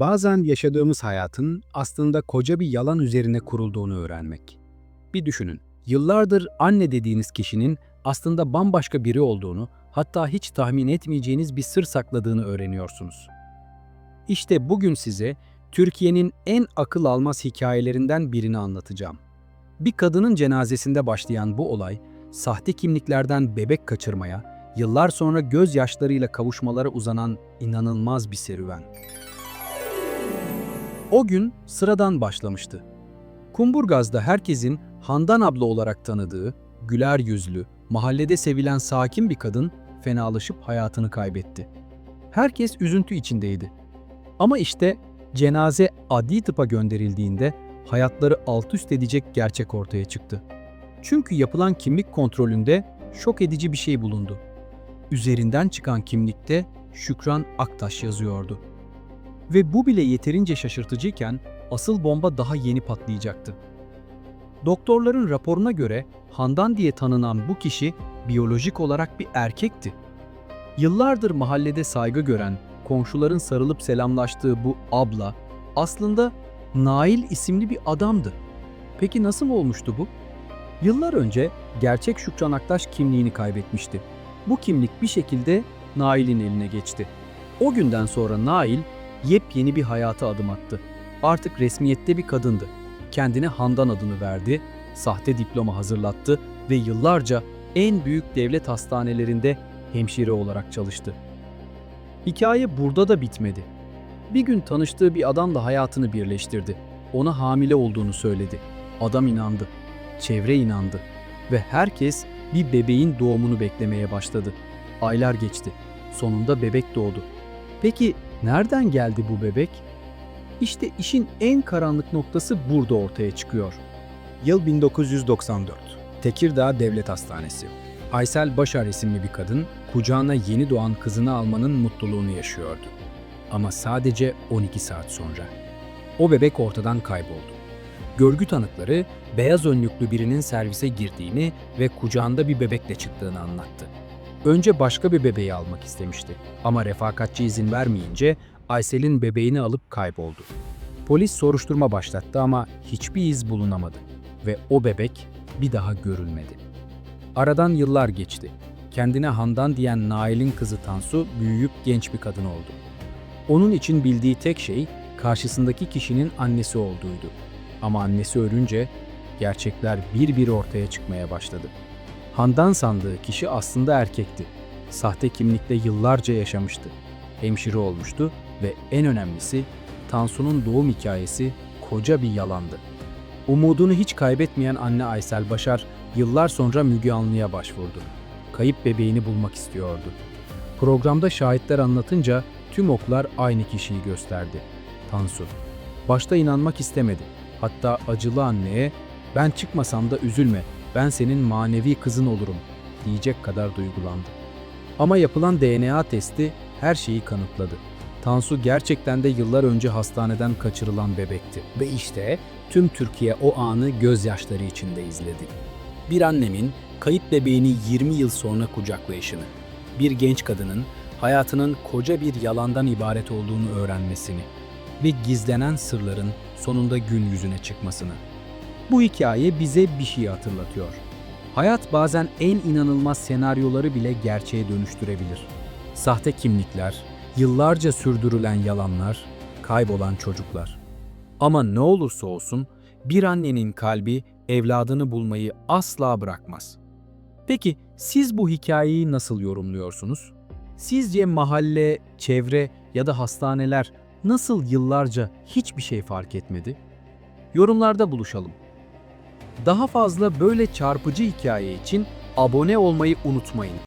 Bazen yaşadığımız hayatın aslında koca bir yalan üzerine kurulduğunu öğrenmek. Bir düşünün, yıllardır anne dediğiniz kişinin aslında bambaşka biri olduğunu, hatta hiç tahmin etmeyeceğiniz bir sır sakladığını öğreniyorsunuz. İşte bugün size Türkiye'nin en akıl almaz hikayelerinden birini anlatacağım. Bir kadının cenazesinde başlayan bu olay, sahte kimliklerden bebek kaçırmaya, yıllar sonra gözyaşlarıyla kavuşmalara uzanan inanılmaz bir serüven. O gün sıradan başlamıştı. Kumburgaz'da herkesin Handan abla olarak tanıdığı, güler yüzlü, mahallede sevilen sakin bir kadın fenalaşıp hayatını kaybetti. Herkes üzüntü içindeydi. Ama işte cenaze adli tıpa gönderildiğinde hayatları alt üst edecek gerçek ortaya çıktı. Çünkü yapılan kimlik kontrolünde şok edici bir şey bulundu. Üzerinden çıkan kimlikte Şükran Aktaş yazıyordu. Ve bu bile yeterince şaşırtıcıyken asıl bomba daha yeni patlayacaktı. Doktorların raporuna göre Handan diye tanınan bu kişi biyolojik olarak bir erkekti. Yıllardır mahallede saygı gören, komşuların sarılıp selamlaştığı bu abla aslında Nail isimli bir adamdı. Peki nasıl olmuştu bu? Yıllar önce gerçek Şükran Aktaş kimliğini kaybetmişti. Bu kimlik bir şekilde Nail'in eline geçti. O günden sonra Nail yepyeni bir hayata adım attı. Artık resmiyette bir kadındı. Kendine Handan adını verdi, sahte diploma hazırlattı ve yıllarca en büyük devlet hastanelerinde hemşire olarak çalıştı. Hikaye burada da bitmedi. Bir gün tanıştığı bir adamla hayatını birleştirdi. Ona hamile olduğunu söyledi. Adam inandı. Çevre inandı. Ve herkes bir bebeğin doğumunu beklemeye başladı. Aylar geçti. Sonunda bebek doğdu. Peki nereden geldi bu bebek? İşte işin en karanlık noktası burada ortaya çıkıyor. Yıl 1994. Tekirdağ Devlet Hastanesi. Aysel Başar isimli bir kadın kucağına yeni doğan kızını almanın mutluluğunu yaşıyordu. Ama sadece 12 saat sonra. O bebek ortadan kayboldu. Görgü tanıkları beyaz önlüklü birinin servise girdiğini ve kucağında bir bebekle çıktığını anlattı. Önce başka bir bebeği almak istemişti ama refakatçi izin vermeyince Aysel'in bebeğini alıp kayboldu. Polis soruşturma başlattı ama hiçbir iz bulunamadı ve o bebek bir daha görülmedi. Aradan yıllar geçti. Kendine Handan diyen Nail'in kızı Tansu büyüyüp genç bir kadın oldu. Onun için bildiği tek şey karşısındaki kişinin annesi olduğuydu. Ama annesi ölünce gerçekler bir bir ortaya çıkmaya başladı. Handan sandığı kişi aslında erkekti. Sahte kimlikle yıllarca yaşamıştı. Hemşire olmuştu ve en önemlisi Tansu'nun doğum hikayesi koca bir yalandı. Umudunu hiç kaybetmeyen anne Aysel Başar yıllar sonra Müge Anlı'ya başvurdu. Kayıp bebeğini bulmak istiyordu. Programda şahitler anlatınca tüm oklar aynı kişiyi gösterdi. Tansu. Başta inanmak istemedi. Hatta acılı anneye ben çıkmasam da üzülme, ben senin manevi kızın olurum diyecek kadar duygulandı. Ama yapılan DNA testi her şeyi kanıtladı. Tansu gerçekten de yıllar önce hastaneden kaçırılan bebekti. Ve işte tüm Türkiye o anı gözyaşları içinde izledi. Bir annemin kayıp bebeğini 20 yıl sonra kucaklayışını, bir genç kadının hayatının koca bir yalandan ibaret olduğunu öğrenmesini ve gizlenen sırların sonunda gün yüzüne çıkmasını. Bu hikaye bize bir şey hatırlatıyor. Hayat bazen en inanılmaz senaryoları bile gerçeğe dönüştürebilir. Sahte kimlikler, yıllarca sürdürülen yalanlar, kaybolan çocuklar. Ama ne olursa olsun bir annenin kalbi evladını bulmayı asla bırakmaz. Peki siz bu hikayeyi nasıl yorumluyorsunuz? Sizce mahalle, çevre ya da hastaneler nasıl yıllarca hiçbir şey fark etmedi? Yorumlarda buluşalım. Daha fazla böyle çarpıcı hikaye için abone olmayı unutmayın.